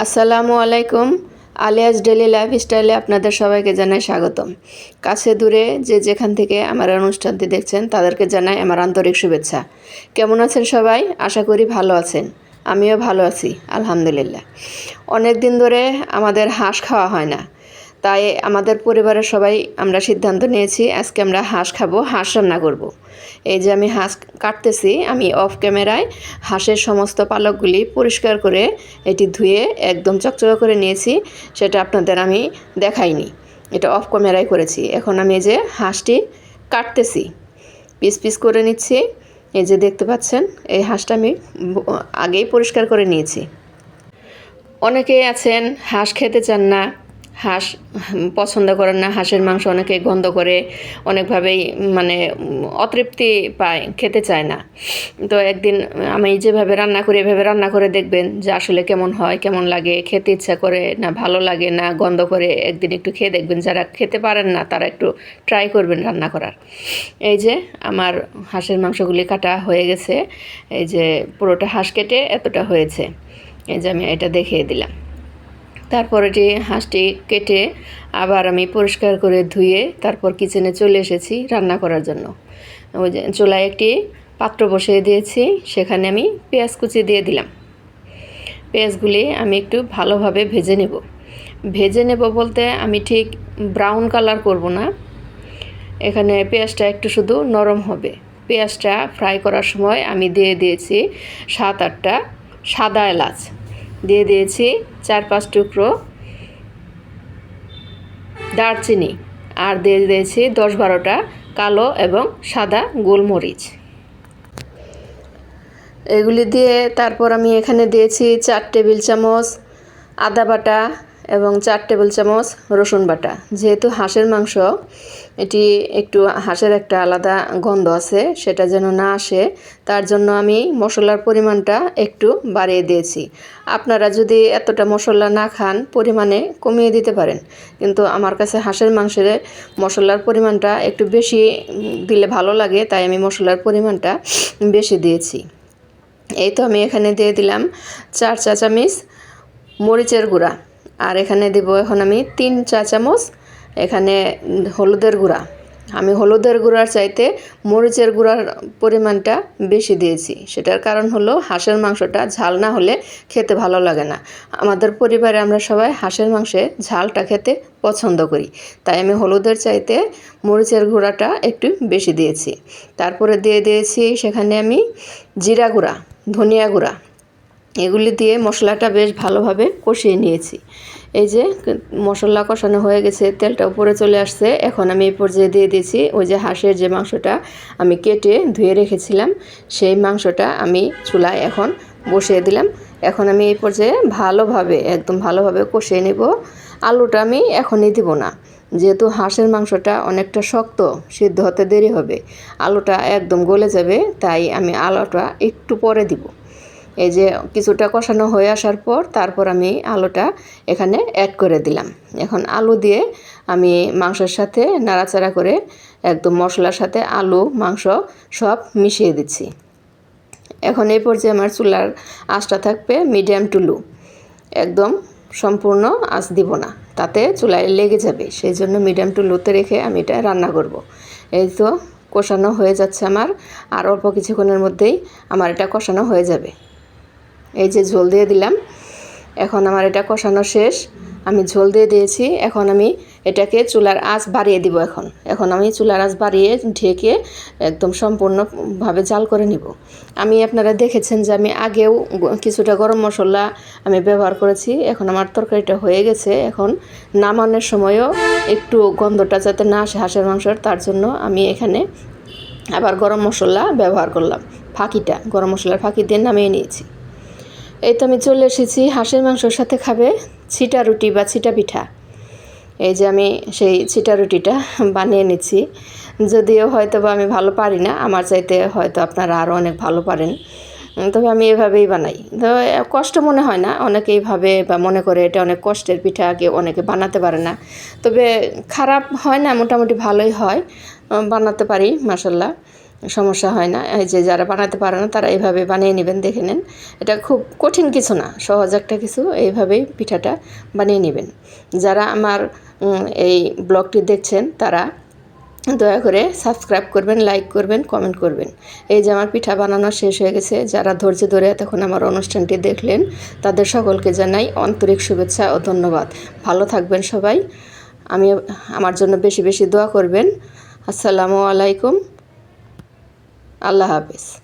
আসসালামু আলাইকুম। Alias daily life স্টাইলে আপনাদের সবাইকে জানাই স্বাগতম। কাছে দূরে যে যেখান থেকে আমার অনুষ্ঠানটি দেখছেন, তাদেরকে জানাই আমার আন্তরিক শুভেচ্ছা। কেমন আছেন সবাই? আশা করি ভালো আছেন। আমিও ভালো আছি, আলহামদুলিল্লাহ। অনেক দিন ধরে আমাদের হাঁস খাওয়া হয় না। তাই আমাদের পরিবারের সবাই আমরা সিদ্ধান্ত নিয়েছি, আজকে আমরা হাঁস খাব, হাঁস রান্না করব। এই যে আমি হাঁস কাটতেছি, আমি অফ ক্যামেরায় হাঁসের সমস্ত পালকগুলি পরিষ্কার করে এটি ধুয়ে একদম চকচকা করে নিয়েছি, সেটা আপনাদের আমি দেখাইনি। এটা অফ ক্যামেরায় করেছি। এখন আমি এই যে হাঁসটি কাটতেছি, পিস পিস করে নিচ্ছি। এই যে দেখতে পাচ্ছেন, এই হাঁসটা আমি আগেই পরিষ্কার করে নিয়েছি। অনেকেই আছেন, হাঁস খেতে চান না। হাঁস পছন্দ করেন না। হাঁসের মাংস অনেকে গন্ধ করে, অনেকভাবেই মানে অতৃপ্তি পায়, খেতে চায় না। তো একদিন আমি যেভাবে রান্না করি, এভাবে রান্না করে দেখবেন যে আসলে কেমন হয়, কেমন লাগে, খেতে ইচ্ছা করে না, ভালো লাগে না, গন্ধ করে একদিন একটু খেয়ে দেখবেন। যারা খেতে পারেন না, তারা একটু ট্রাই করবেন রান্না করার। এই যে আমার হাঁসের মাংসগুলি কাটা হয়ে গেছে। এই যে পুরোটা হাঁস কেটে এতটা হয়েছে। এই যে আমি এটা দেখিয়ে দিলাম। তারপরে যে হাঁসটি কেটে আবার আমি পরিষ্কার করে ধুয়ে তারপর কিচেনে চলে এসেছি রান্না করার জন্য। ওই যে চুলায় একটি পাত্র বসিয়ে দিয়েছি, সেখানে আমি পেঁয়াজ কুচি দিয়ে দিলাম। পেঁয়াজগুলি আমি একটু ভালোভাবে ভেজে নেব। ভেজে নেব বলতে আমি ঠিক ব্রাউন কালার করব না। এখানে পেঁয়াজটা একটু শুধু নরম হবে। পেঁয়াজটা ফ্রাই করার সময় আমি দিয়ে দিয়েছি সাত আটটা সাদা এলাচ। দিয়ে দিয়েছি চার পাঁচ টুকরো দারচিনি আর দিয়ে দিয়েছি দশ বারোটা কালো এবং সাদা গোলমরিচ। এগুলি দিয়ে তারপর আমি এখানে দিয়েছি চার টেবিল চামচ আদা বাটা এবং চার টেবিল চামচ রসুন বাটা। যেহেতু হাঁসের মাংস, এটি একটু হাঁসের একটা আলাদা গন্ধ আছে, সেটা যেন না আসে, তার জন্য আমি মশলার পরিমাণটা একটু বাড়িয়ে দিয়েছি। আপনারা যদি এতটা মশলা না খান, পরিমাণে কমিয়ে দিতে পারেন। কিন্তু আমার কাছে হাঁসের মাংসের মশলার পরিমাণটা একটু বেশি দিলে ভালো লাগে, তাই আমি মশলার পরিমাণটা বেশি দিয়েছি। এই তো আমি এখানে দিয়ে দিলাম চার চা চামিচ মরিচের গুঁড়া। আর এখানে দেব এখন আমি তিন চা চামচ, এখানে হলুদের গুঁড়া। আমি হলুদের গুঁড়ার চাইতে মরিচের গুঁড়ার পরিমাণটা বেশি দিয়েছি। সেটার কারণ হলো হাঁসের মাংসটা ঝাল না হলে খেতে ভালো লাগে না। আমাদের পরিবারে আমরা সবাই হাঁসের মাংসে ঝালটা খেতে পছন্দ করি। তাই আমি হলুদের চাইতে মরিচের গুঁড়াটা একটু বেশি দিয়েছি। তারপরে দিয়ে দিয়েছি সেখানে আমি জিরা গুঁড়া, ধনিয়া গুঁড়া। এগুলি দিয়ে মশলাটা বেশ ভালোভাবে কষিয়ে নিয়েছি। এই যে, মশলা কষানো হয়ে গেছে, তেলটা উপরে চলে আসছে। এখন আমি এই পর্যায়ে দিয়ে দিয়েছি, ওই যে হাঁসের যে মাংসটা আমি কেটে ধুয়ে রেখেছিলাম, সেই মাংসটা আমি চুলায় এখন বসিয়ে দিলাম। এখন আমি এই পর্যায়ে ভালোভাবে, একদম ভালোভাবে কষিয়ে নেব। আলুটা আমি এখনই দিব না। যেহেতু হাঁসের মাংসটা অনেকটা শক্ত, সিদ্ধ হতে দেরি হবে। আলুটা একদম গলে যাবে, তাই আমি আলুটা একটু পরে দিব। এই যে কিছুটা কষানো হয়ে আসার পর তারপর আমি আলুটা এখানে অ্যাড করে দিলাম। এখন আলু দিয়ে আমি মাংসের সাথে নাড়াচাড়া করে একদম মশলার সাথে আলু, মাংস সব মিশিয়ে দিচ্ছি। এখন এই পর্যায়ে আমার চুলার আঁচটা থাকবে মিডিয়াম টু লো একদম সম্পূর্ণ আঁচ দিব না, তাতে চুলায় লেগে যাবে, সেই জন্য মিডিয়াম টু লোতে রেখে আমি এটা রান্না করব। এই তো কষানো হয়ে যাচ্ছে আমার, আর অল্প কিছুক্ষণের মধ্যেই আমার এটা কষানো হয়ে যাবে। এই যে ঝোল দিয়ে দিলাম। এখন আমার এটা কষানো শেষ। আমি ঝোল দিয়ে দিয়েছি। এখন আমি এটাকে চুলার আঁচ বাড়িয়ে দিব এখন। এখন আমি চুলার আঁচ বাড়িয়ে ঢেকে একদম সম্পূর্ণভাবে জাল করে নিব। আমি আপনারা দেখেছেন যে আমি আগেও কিছুটা গরম মশলা আমি ব্যবহার করেছি। এখন আমার তরকারিটা হয়ে গেছে। এখন নামানোর সময়ও একটু গন্ধটা যাতে না আসে হাঁসের মাংসর, তার জন্য আমি এখানে আবার গরম মশলা ব্যবহার করলাম। ফাঁকিটা, গরম মশলার ফাঁকি দিয়ে নামিয়ে নিয়েছি। এই তো আমি চলে এসেছি, হাঁসের মাংসর সাথে খাবে ছিটা রুটি বা ছিটা পিঠা। এই যে আমি সেই ছিটা রুটিটা বানিয়ে নিচ্ছি। যদিও হয়তো বা আমি ভালো পারি না, আমার চাইতে হয়তো আপনারা আরও অনেক ভালো পারেন। তবে আমি এভাবেই বানাই। তো কষ্ট মনে হয় না অনেকে এইভাবে বা মনে করে এটা অনেক কষ্টের পিঠা, কেউ অনেকে বানাতে পারে না। তবে খারাপ হয় না, মোটামুটি ভালোই হয়। বানাতে পারি মাসাল্লাহ সমস্যা হয় না। এই যে যারা বানাতে পারে না, তারা এইভাবে বানিয়ে নেবেন, দেখে নেন। এটা খুব কঠিন কিছু না, সহজ একটা কিছু, এইভাবেই পিঠাটা বানিয়ে নেবেন। যারা আমার এই ব্লগটি দেখছেন, তারা দয়া করে সাবস্ক্রাইব করবেন, লাইক করবেন, কমেন্ট করবেন। এই যে আমার পিঠা বানানো শেষ হয়ে গেছে, যারা ধৈর্য ধরে এতক্ষণ আমার অনুষ্ঠানটি দেখলেন, তাদের সকলকে জানাই আন্তরিক শুভেচ্ছা ও ধন্যবাদ। ভালো থাকবেন সবাই আমি আমার জন্য বেশি বেশি দোয়া করবেন। আসসালামু আলাইকুম। আল্লাহ হাফেজ।